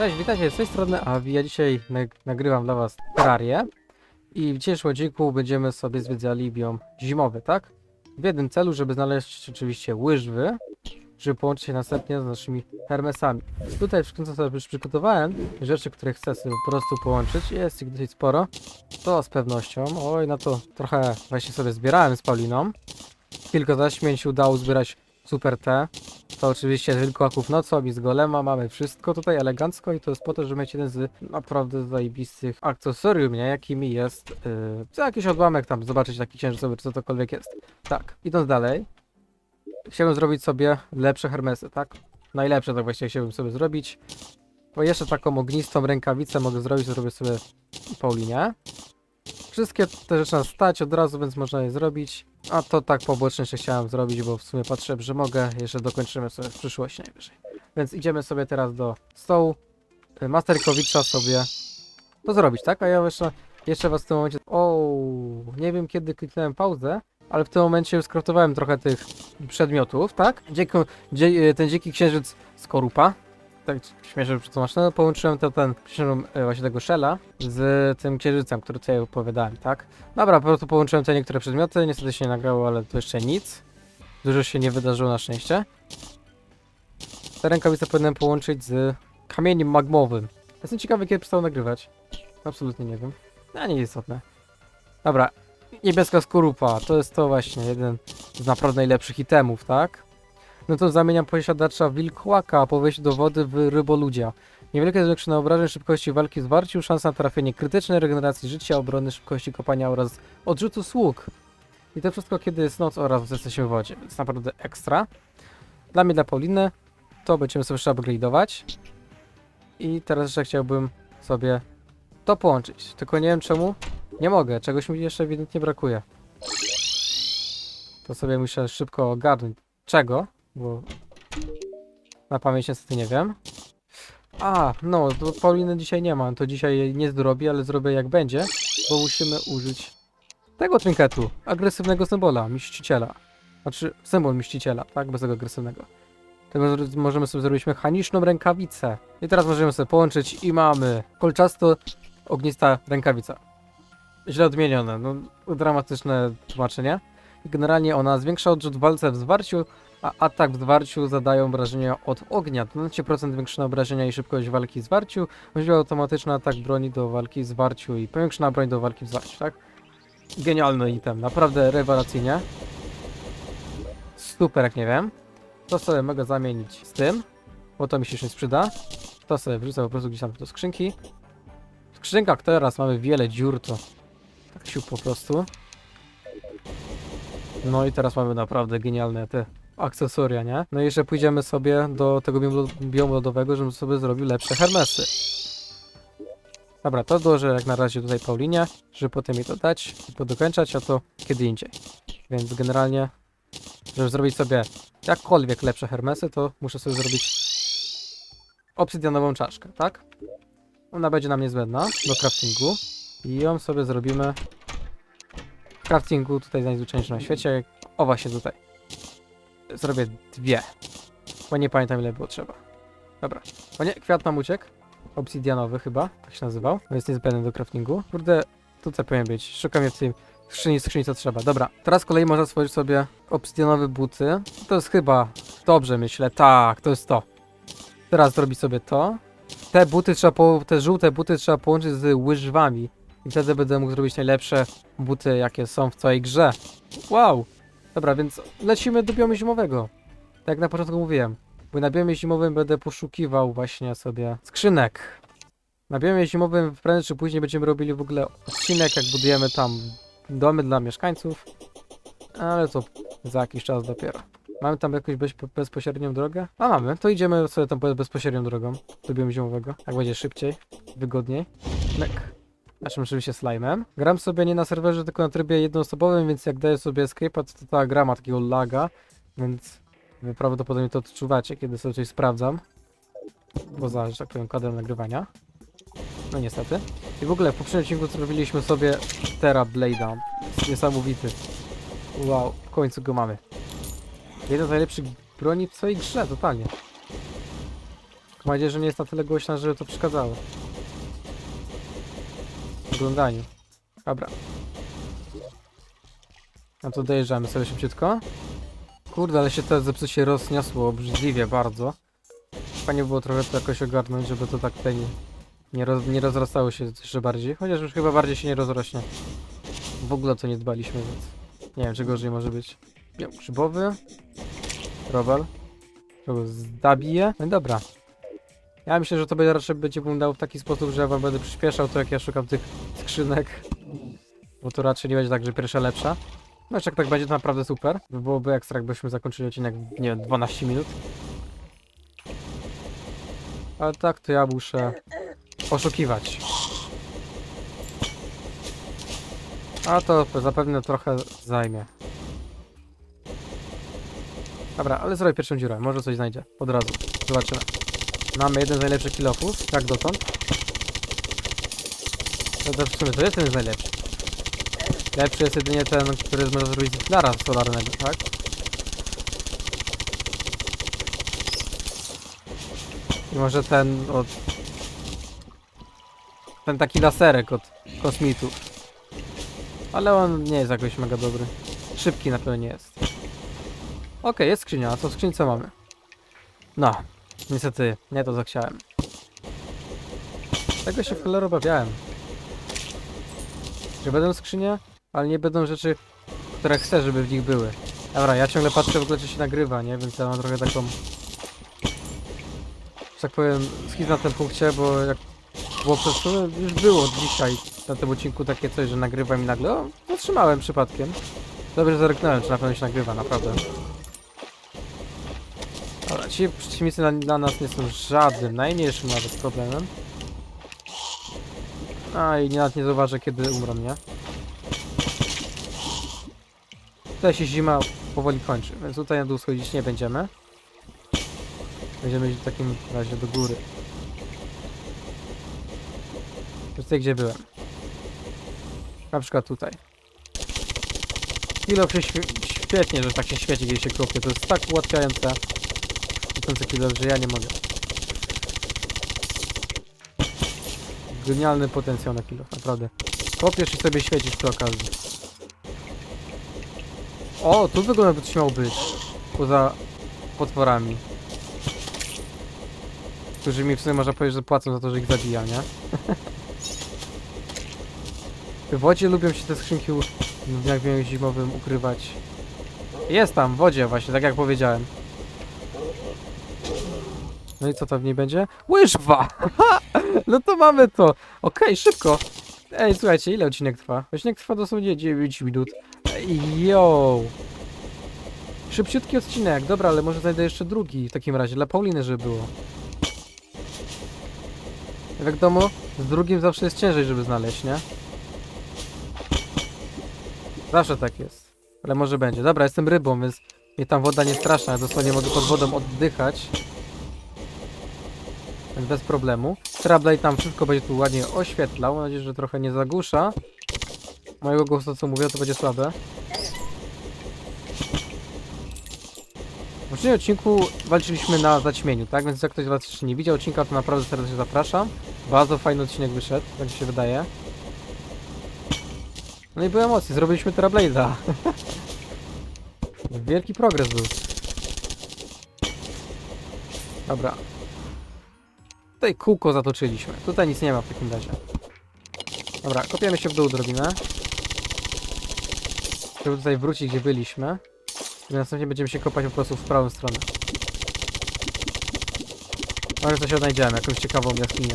Cześć, witajcie z tej strony Avi. Ja dzisiaj nag nagrywam dla was Terrarię i w dzisiejszym odcinku będziemy sobie zwiedzali biom zimowy, tak? W jednym celu, żeby znaleźć oczywiście łyżwy, żeby połączyć się następnie z naszymi hermesami. Tutaj w szkółce sobie już przygotowałem rzeczy, które chcę sobie po prostu połączyć. Jest ich dosyć sporo. To z pewnością. Oj, na to trochę właśnie sobie zbierałem z Pauliną. Kilka zaśmień się udało zbierać Super T. To oczywiście wilkołaków nocą i z golema mamy wszystko tutaj elegancko i to jest po to, żeby mieć jeden z naprawdę zajebistych akcesorium, nie? Jakimi jest yy, co jakiś odłamek tam, zobaczyć taki księżycowy czy co tokolwiek jest. Tak, idąc dalej, chciałbym zrobić sobie lepsze hermesy, tak? Najlepsze tak właściwie chciałbym sobie zrobić. Bo jeszcze taką ognistą rękawicę mogę zrobić, zrobię sobie Paulinie. Wszystkie te rzeczy nas stać od razu, więc można je zrobić. A to tak pobocznie jeszcze chciałem zrobić, bo w sumie patrzę, że mogę. Jeszcze dokończymy sobie w przyszłości najwyżej. Więc idziemy sobie teraz do stołu. Y, Masterkowicza sobie to zrobić, tak? A ja jeszcze, jeszcze was w tym momencie... O, nie wiem kiedy kliknąłem pauzę, ale w tym momencie już skraftowałem trochę tych przedmiotów, tak? Dzięki, dzie, ten dziki księżyc skorupa. Tak śmiesznie przetłumaczone, połączyłem to ten e, właśnie tego Shella z tym księżycem, który tutaj opowiadałem, tak? Dobra, po prostu połączyłem te niektóre przedmioty, niestety się nie nagrało, ale to jeszcze nic. Dużo się nie wydarzyło na szczęście. Te rękawice powinienem połączyć z kamieniem magmowym. Jestem ciekawy, kiedy przestał nagrywać. Absolutnie nie wiem. A nie istotne. Dobra, niebieska skorupa, to jest to właśnie jeden z naprawdę najlepszych itemów, tak? No to zamieniam posiadacza wilkołaka po wejściu do wody w ryboludzia. Niewielkie zwiększone obrażeń szybkości walki zwarciu, szansa na trafienie krytycznej regeneracji życia, obrony, szybkości kopania oraz odrzutu sług. I to wszystko kiedy jest noc oraz jesteśmy w wodzie, więc naprawdę ekstra. Dla mnie, dla Pauliny, to będziemy sobie jeszcze upgrade'ować. I teraz jeszcze chciałbym sobie to połączyć. Tylko nie wiem czemu. Nie mogę, czegoś mi jeszcze ewidentnie brakuje. To sobie muszę szybko ogarnąć. Czego? Bo na pamięć niestety nie wiem. A, no, to Pauliny dzisiaj nie ma, to dzisiaj nie zrobię, ale zrobię jak będzie, bo musimy użyć tego trinketu, agresywnego symbola, mściciela. Znaczy, symbol mściciela, tak, bez tego agresywnego. Zro- możemy sobie zrobić mechaniczną rękawicę. I teraz możemy sobie połączyć i mamy kolczasto ognista rękawica. Źle odmienione, no dramatyczne tłumaczenie. Generalnie ona zwiększa odrzut w walce w zwarciu, a atak w zwarciu zadają obrażenia od ognia. 12% większone obrażenia i szybkość walki w zwarciu. Możliwy automatyczny atak broni do walki w zwarciu i powiększona broń do walki w zwarciu, tak? Genialny item, naprawdę rewelacyjnie. Super, jak nie wiem. To sobie mogę zamienić z tym, bo to mi się już nie sprzyda. To sobie wrzucę po prostu gdzieś tam do skrzynki. W skrzynkach teraz mamy wiele dziur, to tak siu po prostu. No i teraz mamy naprawdę genialne te akcesoria, nie? No i jeszcze pójdziemy sobie do tego biomu, żebym sobie zrobił lepsze hermesy. Dobra, to dołożę jak na razie tutaj Paulinie, żeby potem jej to dać i podokończać, a to kiedy indziej. Więc generalnie, żeby zrobić sobie jakkolwiek lepsze hermesy, to muszę sobie zrobić obsydianową czaszkę, tak? Ona będzie nam niezbędna do craftingu i ją sobie zrobimy w craftingu tutaj najzwyczajniejszym na świecie. O właśnie tutaj. Zrobię dwie. Bo nie pamiętam ile było trzeba. Dobra. O nie, kwiat nam uciekł. Obsidianowy chyba, tak się nazywał. To jest niezbędny do craftingu. Kurde, tutaj powinien być. Szukam je w tej skrzyni, skrzyni co trzeba. Dobra, teraz z kolei można stworzyć sobie obsidianowe buty. To jest chyba dobrze, myślę. Tak, to jest to. Teraz zrobić sobie to. Te buty trzeba, po, te żółte buty trzeba połączyć z łyżwami. I wtedy będę mógł zrobić najlepsze buty, jakie są w całej grze. Wow! Dobra, więc lecimy do biomu zimowego. Tak jak na początku mówiłem. Bo na biomie zimowym będę poszukiwał właśnie sobie skrzynek. Na biomie zimowym prędzej czy później będziemy robili w ogóle odcinek, jak budujemy tam domy dla mieszkańców. Ale to za jakiś czas dopiero. Mamy tam jakąś bez, bezpośrednią drogę? A mamy, to idziemy sobie tam be- bezpośrednią drogą do biomu zimowego. Tak będzie szybciej, wygodniej. Mek. Naszym oczywiście slime'em. Gram sobie nie na serwerze, tylko na trybie jednoosobowym, więc jak daję sobie escape'a, to ta gra ma takiego laga, więc wy prawdopodobnie to odczuwacie, kiedy sobie coś sprawdzam. Bo za, że tak powiem, kadrem nagrywania. No niestety. I w ogóle w poprzednim odcinku zrobiliśmy sobie Terra Blade'a. Niesamowity. Wow, w końcu go mamy. Jeden z najlepszych broni w swojej grze, totalnie. Mam nadzieję, że nie jest na tyle głośna, żeby to przeszkadzało. Oglądaniu. Dobra. A to dojeżdżamy sobie szybciutko. Kurde, ale się to zepsucie rozniosło obrzydliwie bardzo. Fajnie było trochę to jakoś ogarnąć, żeby to tak tutaj nie, roz, nie rozrastało się jeszcze bardziej. Chociaż już chyba bardziej się nie rozrośnie. W ogóle to nie dbaliśmy, więc nie wiem, czy gorzej może być. Biał grzybowy. Robal. Kogo zabiję. No i dobra. Ja myślę, że to będzie raczej będzie wyglądało w taki sposób, że ja wam będę przyspieszał to, jak ja szukam tych skrzynek. Bo to raczej nie będzie tak, że pierwsza lepsza. No jak tak będzie, to naprawdę super. By byłoby ekstra, jakbyśmy zakończyli odcinek nie wiem, 12 minut. Ale tak, to ja muszę oszukiwać. A to zapewne trochę zajmie. Dobra, ale zrobię pierwszą dziurę. Może coś znajdzie. Od razu. Zobaczymy. Mamy jeden z najlepszych kilofów, jak dotąd. No to w sumie to jest jeden z najlepszych. Lepszy jest jedynie ten, który można zrobić z flara solarnego, tak? I może ten od... Ten taki laserek od kosmitów. Ale on nie jest jakoś mega dobry. Szybki na pewno nie jest. Okej, jest skrzynia. A co w skrzynce mamy? No, niestety, nie to co chciałem. Tego się w cholerę obawiałem. Że będą skrzynie, ale nie będą rzeczy, które chcę, żeby w nich były. Dobra, ja ciągle patrzę w ogóle, czy się nagrywa, nie? Więc ja mam trochę taką... Że tak powiem, skis na tym punkcie, bo jak było przez to, już było dzisiaj na tym odcinku takie coś, że nagrywam i nagle, o, zatrzymałem przypadkiem. Dobrze, zerknąłem, czy na pewno się nagrywa, naprawdę. Dobra, ci przeciwnicy dla, dla nas nie są żadnym, najmniejszym nawet problemem. A i nawet nie zauważę, kiedy umrą, nie? Tutaj się zima powoli kończy, więc tutaj na dół schodzić nie będziemy. Będziemy iść w takim razie do góry. Tutaj, gdzie byłem. Na przykład tutaj. Kilo świetnie, że tak się świeci, kiedy się kopie. To jest tak ułatwiające. Ten kilo, że ja nie mogę. Genialny potencjał na kilo, naprawdę. Kopiesz i sobie świecisz przy okazji. O, tu wygląda by coś miało być. Poza potworami. Którzy mi w sumie można powiedzieć, że płacą za to, że ich zabija, nie? w wodzie lubią się te skrzynki w dniach zimowym ukrywać. Jest tam, w wodzie właśnie, tak jak powiedziałem. No i co tam w niej będzie? Łyżwa! no to mamy to. Okej, szybko. Ej, słuchajcie, ile odcinek trwa? Odcinek trwa dosłownie 9 minut. Yo! Szybciutki odcinek, dobra, ale może znajdę jeszcze drugi w takim razie, dla Pauliny, żeby było. Jak domu, z drugim zawsze jest ciężej, żeby znaleźć, nie? Zawsze tak jest. Ale może będzie. Dobra, jestem rybą, więc mnie tam woda nie straszna. Ja dosłownie mogę pod wodą oddychać. Bez problemu. Trablaj tam wszystko będzie tu ładnie oświetlał. Mam nadzieję, że trochę nie zagłusza. Mojego głosu, co mówię, to będzie słabe. W poprzednim odcinku walczyliśmy na zaćmieniu, tak? Więc jak ktoś z Was jeszcze nie widział odcinka, to naprawdę serdecznie zapraszam. Bardzo fajny odcinek wyszedł, tak mi się wydaje. No i były emocje, zrobiliśmy Terablade'a. Wielki progres był. Dobra. Tutaj kółko zatoczyliśmy. Tutaj nic nie ma w takim razie. Dobra, kopiemy się w dół odrobinę. Żeby tutaj wrócić, gdzie byliśmy. I następnie będziemy się kopać po prostu w prawą stronę. Może coś odnajdziemy, jakąś ciekawą jaskinię.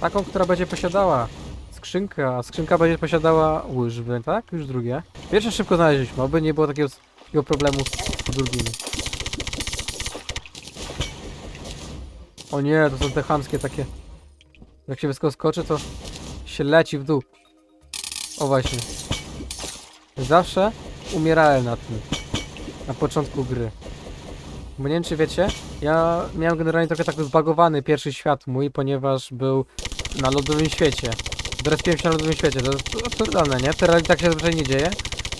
Taką, która będzie posiadała skrzynkę, a skrzynka będzie posiadała łyżwy, tak? Już drugie. Pierwsze szybko znaleźliśmy, oby nie było takiego, takiego problemu z drugimi. O nie, to są te chamskie takie. Jak się wysko skoczy, to się leci w dół. O właśnie. Zawsze umierałem na tym. Na początku gry. Bo nie wiem czy wiecie, ja miałem generalnie trochę tak zbagowany pierwszy świat mój, ponieważ był na lodowym świecie. Zrespiłem się na lodowym świecie, to jest absurdalne, nie? Teraz tak się zazwyczaj nie dzieje.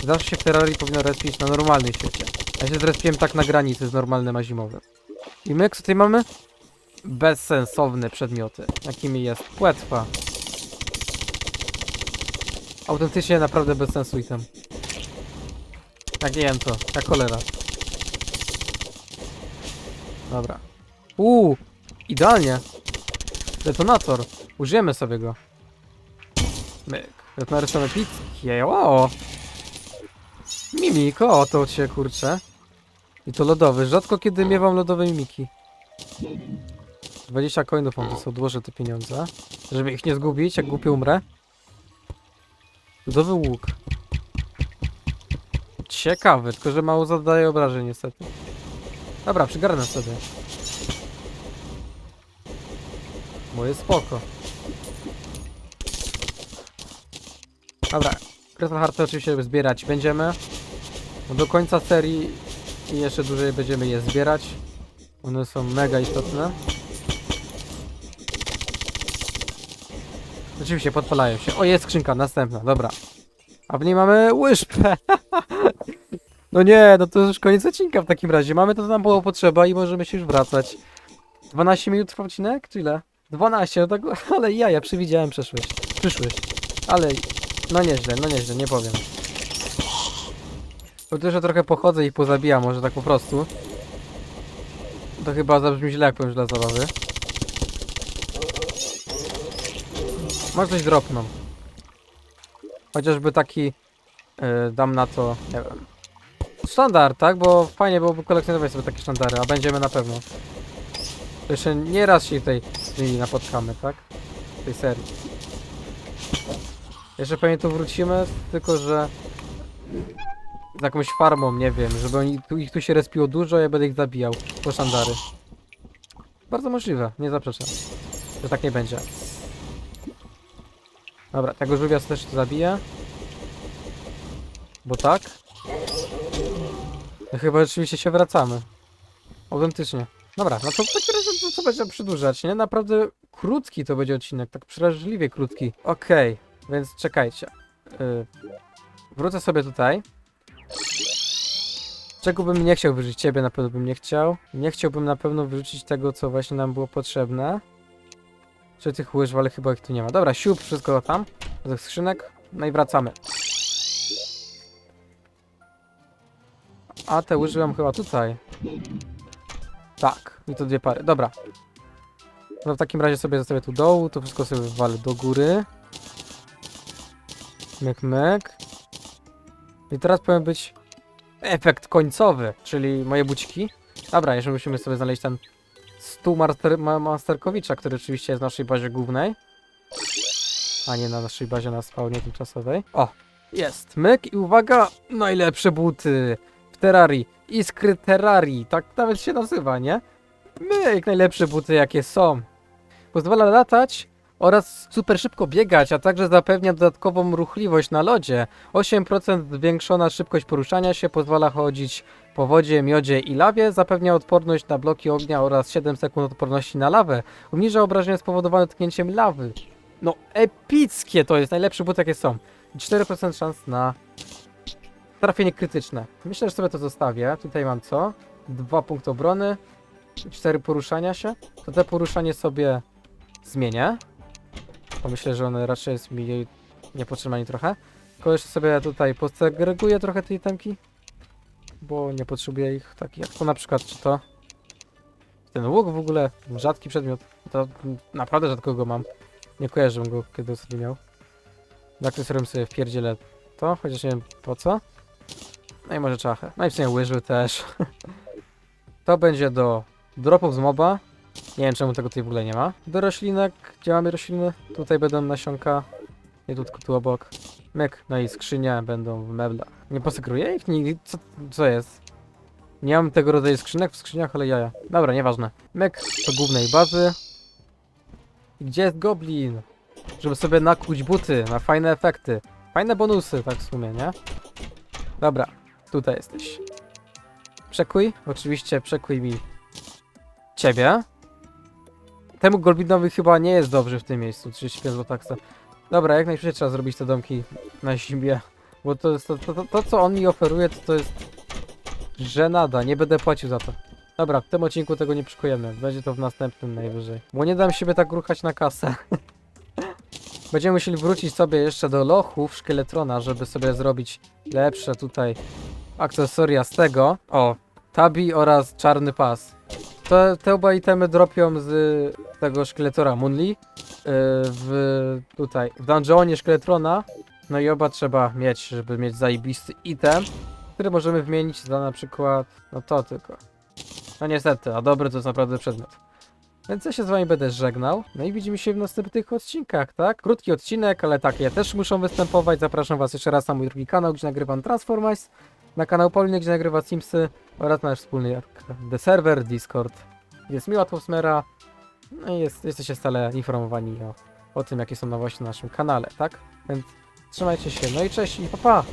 Zawsze się Ferrari powinno respić na normalnym świecie. Ja się zrespiłem tak na granicy z normalnym a zimowym. I my, co tutaj mamy? Bezsensowne przedmioty, jakimi jest płetwa. Autentycznie naprawdę bez sensu item. Jak nie wiem co, jak cholera. Dobra. Uuu, idealnie. Detonator. Użyjemy sobie go. Myk. Detonator są epickie. O! Mimiko, o to cię kurczę. I to lodowy. Rzadko kiedy miewam lodowe mimiki. 20 coinów mam, to sobie odłożę te pieniądze. Żeby ich nie zgubić, jak głupio umrę. Lodowy łuk. Ciekawy, tylko że mało zadaje obrażeń niestety. Dobra, przygarnę sobie. Moje spoko. Dobra, Crystal Hearty oczywiście zbierać będziemy. Do końca serii i jeszcze dłużej będziemy je zbierać. One są mega istotne. Oczywiście podpalają się. O, jest skrzynka, następna, dobra. A w niej mamy łyżpę. no nie, no to już koniec odcinka w takim razie. Mamy to, co nam było potrzeba i możemy się już wracać. 12 minut trwa odcinek? Czy ile? 12, no tak, ale ja, ja przewidziałem przyszłość. Przyszłość. Ale, no nieźle, no nieźle, nie powiem. Bo to, że trochę pochodzę i pozabijam, może tak po prostu. To chyba zabrzmi źle, jak powiem dla zabawy. Może coś dropną. Chociażby taki, yy, dam na to, nie wiem. Sztandar, tak? Bo fajnie byłoby kolekcjonować sobie takie sztandary, a będziemy na pewno. Jeszcze nie raz się nimi napotkamy, tak? Tej serii. Jeszcze pewnie tu wrócimy, tylko że z jakąś farmą, nie wiem, żeby oni, tu, ich tu się respiło dużo, ja będę ich zabijał po sztandary. Bardzo możliwe, nie zaprzeczam, że tak nie będzie. Dobra, tego żółwia też zabiję. Bo tak. No chyba rzeczywiście się wracamy. Autentycznie. Dobra, no to to co będzie przedłużać, nie? Naprawdę krótki to będzie odcinek, tak przeraźliwie krótki. Okej, więc czekajcie. Yy, wrócę sobie tutaj. Czego bym nie chciał wyrzucić? Ciebie na pewno bym nie chciał. Nie chciałbym na pewno wyrzucić tego, co właśnie nam było potrzebne. Czy tych łyżw, ale chyba ich tu nie ma. Dobra, siup, wszystko tam. Tych skrzynek. No i wracamy. A te łyżwy mam chyba tutaj. Tak, i to dwie pary. Dobra. No w takim razie sobie zostawię tu dołu, to wszystko sobie wywalę do góry. Myk, myk. I teraz powinien być efekt końcowy, czyli moje buciki. Dobra, jeszcze musimy sobie znaleźć ten stół master, ma, Masterkowicza, który oczywiście jest w naszej bazie głównej. A nie na naszej bazie na spawnie tymczasowej. O, jest. Myk i uwaga, najlepsze buty w Terrarii. Iskry Terrarii, tak nawet się nazywa, nie? Myk, najlepsze buty jakie są. Pozwala latać oraz super szybko biegać, a także zapewnia dodatkową ruchliwość na lodzie. 8% zwiększona szybkość poruszania się, pozwala chodzić po wodzie, miodzie i lawie, zapewnia odporność na bloki ognia oraz 7 sekund odporności na lawę. Obniża obrażenia spowodowane dotknięciem lawy. No epickie to jest, najlepsze buty jakie są. 4% szans na trafienie krytyczne. Myślę, że sobie to zostawię. Tutaj mam co? Dwa punkty obrony, 4 poruszania się. To te poruszanie sobie zmienię. Bo myślę, że one raczej jest mi niepotrzebne trochę. Tylko jeszcze sobie tutaj posegreguję trochę tej temki. Bo nie potrzebuję ich takich jak to na przykład, czy to ten łuk w ogóle, rzadki przedmiot. To naprawdę rzadko go mam. Nie kojarzę go, kiedy ostatnio miał. Na akcesorium sobie wpierdzielę to, chociaż nie wiem po co. No i może czachę. No i w sumie łyżwy też. to będzie do dropów z moba. Nie wiem czemu tego tutaj w ogóle nie ma. Do roślinek, gdzie mamy rośliny? Tutaj będą nasionka. Nie tu, tu obok. Myk, no i skrzynie będą w meblach. Nie posegruję ich? Nie, co, co jest? Nie mam tego rodzaju skrzynek w skrzyniach, ale jaja. Dobra, nieważne. Myk do głównej bazy. I Gdzie jest goblin? Żeby sobie nakuć buty na fajne efekty. Fajne bonusy, tak w sumie, nie? Dobra, tutaj jesteś. Przekuj, oczywiście przekuj mi ciebie. Temu goblinowi chyba nie jest dobrze w tym miejscu, 35 zł taksa. Dobra, jak najszybciej trzeba zrobić te domki na zimie. Bo to jest to, to, to, to co on mi oferuje, to, to jest żenada, nie będę płacił za to. Dobra, w tym odcinku tego nie przykujemy, będzie to w następnym najwyżej. Bo nie dam siebie tak ruchać na kasę. Będziemy musieli wrócić sobie jeszcze do lochów szkieletrona, żeby sobie zrobić lepsze tutaj akcesoria z tego. O, tabi oraz czarny pas. Te, te oba itemy dropią z tego szkieletora Munli. Yy, w tutaj, w dungeonie szkieletrona. No i oba trzeba mieć, żeby mieć zajebisty item, który możemy wymienić za na przykład, no to tylko. No niestety, a dobry to jest naprawdę przedmiot. Więc ja się z wami będę żegnał. No i widzimy się w następnych odcinkach, tak? Krótki odcinek, ale takie też muszą występować. Zapraszam was jeszcze raz na mój drugi kanał, gdzie nagrywam Transformice, na kanał Poliny, gdzie nagrywa Simsy oraz nasz wspólny The Server, Discord. Jest miła atmosfera, no i jest, jesteście stale informowani o, o tym, jakie są nowości na naszym kanale, tak? Więc trzymajcie się, no i cześć i pa pa!